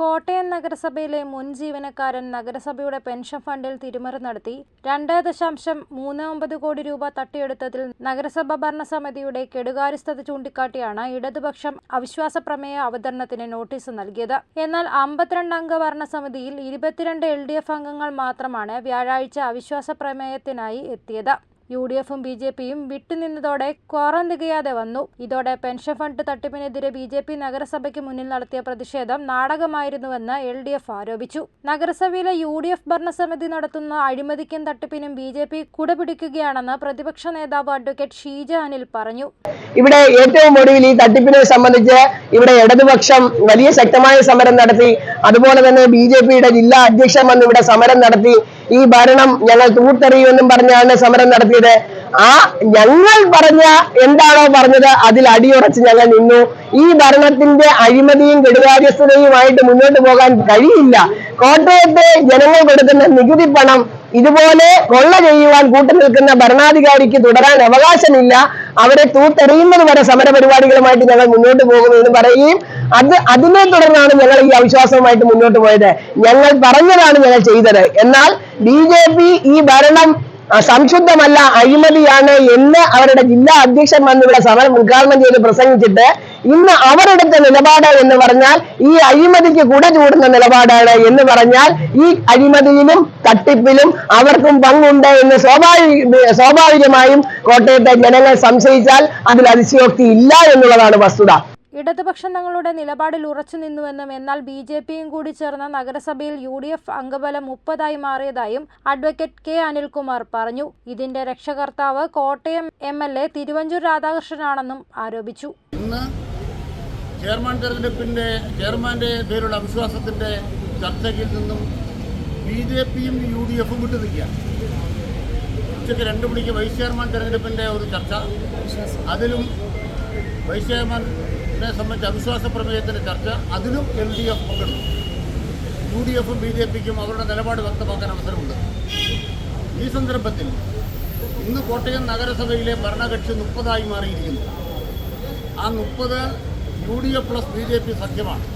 കോട്ടയം നഗരസഭയിലെ മുൻ ജീവനക്കാരൻ നഗരസഭയുടെ പെൻഷൻ ഫണ്ടിൽ തിരിമറി നടത്തി രണ്ട് ദശാംശം മൂന്ന് ഒമ്പത് കോടി രൂപ തട്ടിയെടുത്തതിൽ നഗരസഭ ഭരണസമിതിയുടെ കെടുകാര്യസ്ഥത ചൂണ്ടിക്കാട്ടിയാണ് ഇടതുപക്ഷം അവിശ്വാസ പ്രമേയ അവതരണത്തിന് നോട്ടീസ് നൽകിയത്. എന്നാൽ അമ്പത്തിരണ്ട് അംഗ ഭരണസമിതിയിൽ ഇരുപത്തിരണ്ട് എൽ ഡി എഫ് അംഗങ്ങൾ മാത്രമാണ് വ്യാഴാഴ്ച അവിശ്വാസ പ്രമേയത്തിനായി എത്തിയത്. യു ഡി എഫും ബി ജെ പിയും വിട്ടുനിന്നതോടെ ക്വാറം തികയാതെ വന്നു. ഇതോടെ പെൻഷൻ ഫണ്ട് തട്ടിപ്പിനെതിരെ ബി ജെ പി നഗരസഭയ്ക്ക് മുന്നിൽ നടത്തിയ പ്രതിഷേധം നാടകമായിരുന്നുവെന്ന് എൽ ഡി എഫ് ആരോപിച്ചു. നഗരസഭയിലെ യു ഡി എഫ് ഭരണസമിതി നടത്തുന്ന അഴിമതിക്കും തട്ടിപ്പിനും ബി ജെ പി കുടപിടിക്കുകയാണെന്ന് പ്രതിപക്ഷ നേതാവ് അഡ്വക്കേറ്റ് ഷീജ അനിൽ പറഞ്ഞു. ഇവിടെ ഏറ്റവും ഒടുവിൽ ഈ തട്ടിപ്പിനെ സംബന്ധിച്ച് ഇവിടെ ഇടതുപക്ഷം വലിയ ശക്തമായ സമരം നടത്തി. അതുപോലെ തന്നെ ബി ജെ പിയുടെ ജില്ലാ അധ്യക്ഷൻ വന്ന് ഇവിടെ സമരം നടത്തി. ഈ ഭരണം ഞങ്ങൾ തൂത്തെറിയുമെന്നും പറഞ്ഞാണ് സമരം നടത്തിയത്. ആ ഞങ്ങൾ പറഞ്ഞ എന്താണോ പറഞ്ഞത് അതിൽ അടിയുറച്ച് ഞങ്ങൾ നിന്നു. ഈ ഭരണത്തിന്റെ അഴിമതിയും കെടുകാര്യസ്ഥതയുമായിട്ട് മുന്നോട്ട് പോകാൻ കഴിയില്ല. കോട്ടയത്തെ ജനങ്ങൾ കൊടുക്കുന്ന നികുതി പണം ഇതുപോലെ കൊള്ള ചെയ്യുവാൻ കൂട്ടു നിൽക്കുന്ന ഭരണാധികാരിക്ക് തുടരാൻ അവകാശമില്ല. അവരെ തൂത്തെറിയുന്നത് വരെ സമരപരിപാടികളുമായിട്ട് ഞങ്ങൾ മുന്നോട്ട് പോകുമെന്ന് പറയുകയും അത് അതിനെ തുടർന്നാണ് ഞങ്ങൾ ഈ അവിശ്വാസവുമായിട്ട് മുന്നോട്ട് പോയത്. ഞങ്ങൾ പറഞ്ഞതാണ് ഞങ്ങൾ ചെയ്തത്. എന്നാൽ ബി ജെ പി ഈ ഭരണം സംശുദ്ധമല്ല അഴിമതിയാണ് എന്ന് അവരുടെ ജില്ലാ അധ്യക്ഷൻ വന്ന് ഇവിടെ സമരം ഉദ്ഘാടനം ചെയ്ത് പ്രസംഗിച്ചിട്ട് ഇന്ന് അവരെടുത്ത നിലപാട് എന്ന് പറഞ്ഞാൽ ഈ അഴിമതിക്ക് കുട ചൂടുന്ന നിലപാടാണ് എന്ന് പറഞ്ഞാൽ ഈ അഴിമതിയിലും തട്ടിപ്പിലും അവർക്കും പങ്കുണ്ട് എന്ന് സ്വാഭാവിക സ്വാഭാവികമായും കോട്ടയത്തെ ജനങ്ങൾ സംശയിച്ചാൽ അതിൽ അതിശയോക്തി ഇല്ല എന്നുള്ളതാണ് വസ്തുത. ഇടതുപക്ഷം തങ്ങളുടെ നിലപാടിൽ ഉറച്ചു നിന്നുവെന്നും എന്നാൽ ബി ജെ പിയും കൂടി ചേർന്ന നഗരസഭയിൽ യു ഡി എഫ് അംഗബലം മുപ്പതായി മാറിയതായും അഡ്വക്കേറ്റ് കെ അനിൽകുമാർ പറഞ്ഞു. ഇതിന്റെ രക്ഷകർത്താവ് Kottayam M L A Thiruvanchoor രാധാകൃഷ്ണനാണെന്നും ആരോപിച്ചു. ചെയർമാൻ തെരഞ്ഞെടുപ്പിന്റെ ചെയർമാന്റെ പേരുള്ള അവിശ്വാസത്തിന്റെ ചർച്ചയിൽ നിന്നും ബി ജെ പിയും യു ഡി എഫും വിട്ടു ഉച്ചയ്ക്ക് രണ്ട് മണിക്ക് വൈസ് ചെയർമാൻ തെരഞ്ഞെടുപ്പിന്റെ ഒരു ചർച്ച. അതിലും വൈസ് ചെയർമാനെ സംബന്ധിച്ച് അവിശ്വാസ പ്രമേയത്തിന്റെ ചർച്ച അതിലും എൽ ഡി എഫ് പങ്കെടുത്തു യു ഡി എഫും ബി ജെ പിക്കും അവരുടെ നിലപാട് വ്യക്തമാക്കാൻ അവസരമുണ്ട്. ഈ സന്ദർഭത്തിൽ ഇന്ന് കോട്ടയം നഗരസഭയിലെ ഭരണകക്ഷി മുപ്പതായി മാറിയിരിക്കുന്നു. ആ മുപ്പത് U D F plus B J P സഖ്യമാണ്.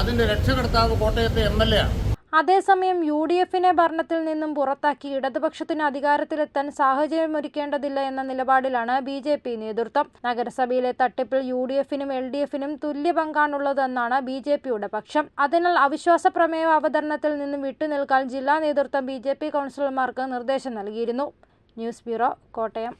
അതിന്റെ രക്ഷകർത്താവ് കോട്ടയത്തെ എം എൽ എ ആണ്. അതേസമയം യു ഡി എഫിനെ ഭരണത്തിൽ നിന്നും പുറത്താക്കി ഇടതുപക്ഷത്തിന് അധികാരത്തിലെത്താൻ സാഹചര്യമൊരുക്കേണ്ടതില്ല എന്ന നിലപാടിലാണ് ബി ജെ പി നേതൃത്വം. നഗരസഭയിലെ തട്ടിപ്പിൽ യു ഡി എഫിനും എൽ ഡി എഫിനും തുല്യ പങ്കാണുള്ളതെന്നാണ് ബി ജെ പിയുടെ പക്ഷം. അതിനാൽ അവിശ്വാസ പ്രമേയ അവതരണത്തിൽ നിന്നും വിട്ടുനിൽക്കാൻ ജില്ലാ നേതൃത്വം ബി ജെ പി കൗൺസിലർമാർക്ക് നിർദ്ദേശം നൽകിയിരുന്നു. News bureau Kottayam.